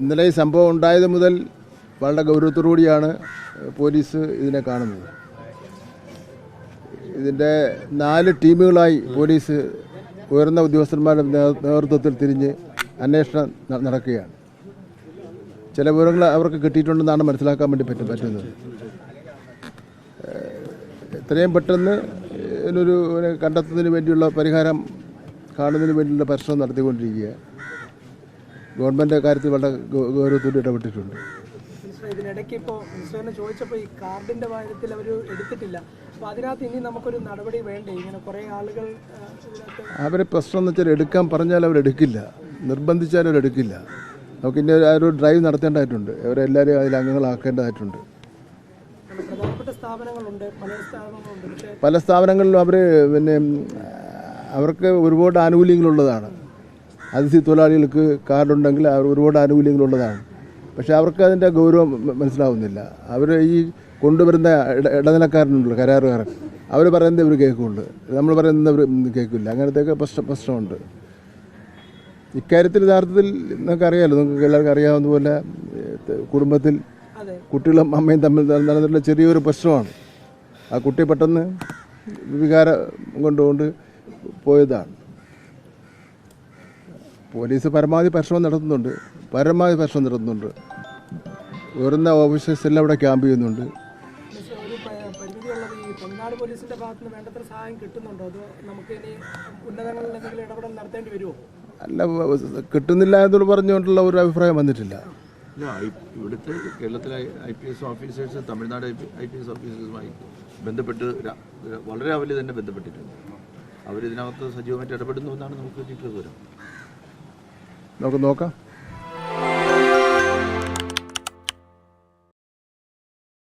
ഇന്നലെ ഈ സംഭവം ഉണ്ടായത് മുതൽ വളരെ ഗൗരവത്തോടുകൂടിയാണ് പോലീസ് ഇതിനെ കാണുന്നത്. ഇതിന്റെ നാല് ടീമുകളായി പോലീസ് ഉയർന്ന ഉദ്യോഗസ്ഥന്മാരുടെ നേതൃത്വത്തിൽ തിരിഞ്ഞ് അന്വേഷണം നടക്കുകയാണ്. ചില വിവരങ്ങൾ അവർക്ക് കിട്ടിയിട്ടുണ്ടെന്നാണ് മനസ്സിലാക്കാൻ വേണ്ടി പറ്റും പറ്റുന്നത്. എത്രയും പെട്ടെന്ന് ഇതിനൊരു ഇതിനെ കണ്ടെത്തുന്നതിന് വേണ്ടിയുള്ള പരിഹാരം കാണുന്നതിന് വേണ്ടിയുള്ള പരിശ്രമം നടത്തിക്കൊണ്ടിരിക്കുക ഗവൺമെന്റ് കാര്യത്തിൽ വളരെ ഗൗരവത്തോട് ഇടപെട്ടിട്ടുണ്ട്. ഇതിനിടയ്ക്ക് ഇപ്പോൾ മിനിസ്റ്ററിനെ ചോദിച്ചപ്പോൾ ഈ കാർഡിന്റെ കാര്യത്തിൽ അവർ എടുത്തിട്ടില്ല. അപ്പോൾ അതിനകത്ത് ഇനി നമുക്കൊരു നടപടി വേണ്ടേ? ഇങ്ങനെ കുറേ ആളുകൾ അവരെ പ്രശ്നം എന്ന് വെച്ചാൽ എടുക്കാൻ പറഞ്ഞാൽ അവരെടുക്കില്ല നിർബന്ധിച്ചാൽ അവരെടുക്കില്ല നമുക്ക് ഇനി ആ ഒരു ഡ്രൈവ് നടത്തേണ്ടതായിട്ടുണ്ട്. അവരെല്ലാവരും അതിൽ അംഗങ്ങളാക്കേണ്ടതായിട്ടുണ്ട്. പല സ്ഥാപനങ്ങളിലും അവർ പിന്നെ അവർക്ക് ഒരുപാട് ആനുകൂല്യങ്ങളുള്ളതാണ്. അതിഥി തൊഴിലാളികൾക്ക് കാർഡുണ്ടെങ്കിൽ അവർ ഒരുപാട് ആനുകൂല്യങ്ങളുള്ളതാണ്. പക്ഷേ അവർക്ക് അതിന്റെ ഗൗരവം മനസ്സിലാവുന്നില്ല. അവർ ഈ കൊണ്ടുവരുന്ന ഇട ഇടനിലക്കാരനുണ്ടല്ലോ കരാറുകാരൻ. അവർ പറയുന്നത് ഇവർ കേൾക്കുന്നുണ്ട് നമ്മൾ പറയുന്നത് ഇവർ കേൾക്കില്ല. അങ്ങനത്തെയൊക്കെ പ്രശ്നം പ്രശ്നമുണ്ട്. ഇക്കാര്യത്തിൽ യഥാർത്ഥത്തിൽ നിങ്ങൾക്ക് അറിയാമല്ലോ നിങ്ങൾക്ക് എല്ലാവർക്കും അറിയാവുന്ന പോലെ കുടുംബത്തിൽ കുട്ടികളും അമ്മയും തമ്മിൽ നടന്നിട്ടുള്ള ചെറിയൊരു പ്രശ്നമാണ്. ആ കുട്ടി പെട്ടെന്ന് വികാരം കൊണ്ടുകൊണ്ട് പോയതാണ്. പോലീസ് പരമാവധി പരിശ്രമം നടത്തുന്നുണ്ട്. പരമാവധി പരിശ്രമം നടത്തുന്നുണ്ട്. ഉയർന്ന ഓഫീസേഴ്സ് എല്ലാം ഇവിടെ ക്യാമ്പ് ചെയ്യുന്നുണ്ട്. തമിഴ്നാട് പോലീസിന്റെ ഭാഗത്ത് നിന്ന് വേണ്ടത്ര സഹായം കിട്ടുന്നുണ്ടോ? അതോ നമുക്ക് ഇനി ഉന്നതങ്ങളിൽ എന്തെങ്കിലും ഇടപെടൽ നടത്തേണ്ടി വരുമോ? അല്ല കിട്ടുന്നില്ല എന്ന് പറഞ്ഞുകൊണ്ടുള്ള ഒരു അഭിപ്രായം വന്നിട്ടില്ല. ഇവിടുത്തെ കേരളത്തിലെ I P S officers Tamil Nadu I P S ഓഫീസേഴ്സുമായി ബന്ധപ്പെട്ട് വളരെ അവലി തന്നെ ബന്ധപ്പെട്ടിട്ടുണ്ട്. അവരിതിനകത്ത് സജീവമായിട്ട് ഇടപെടുന്നു എന്നാണ് നമുക്ക് കിട്ടിയത് വിവരം. നമുക്ക് നോക്കാം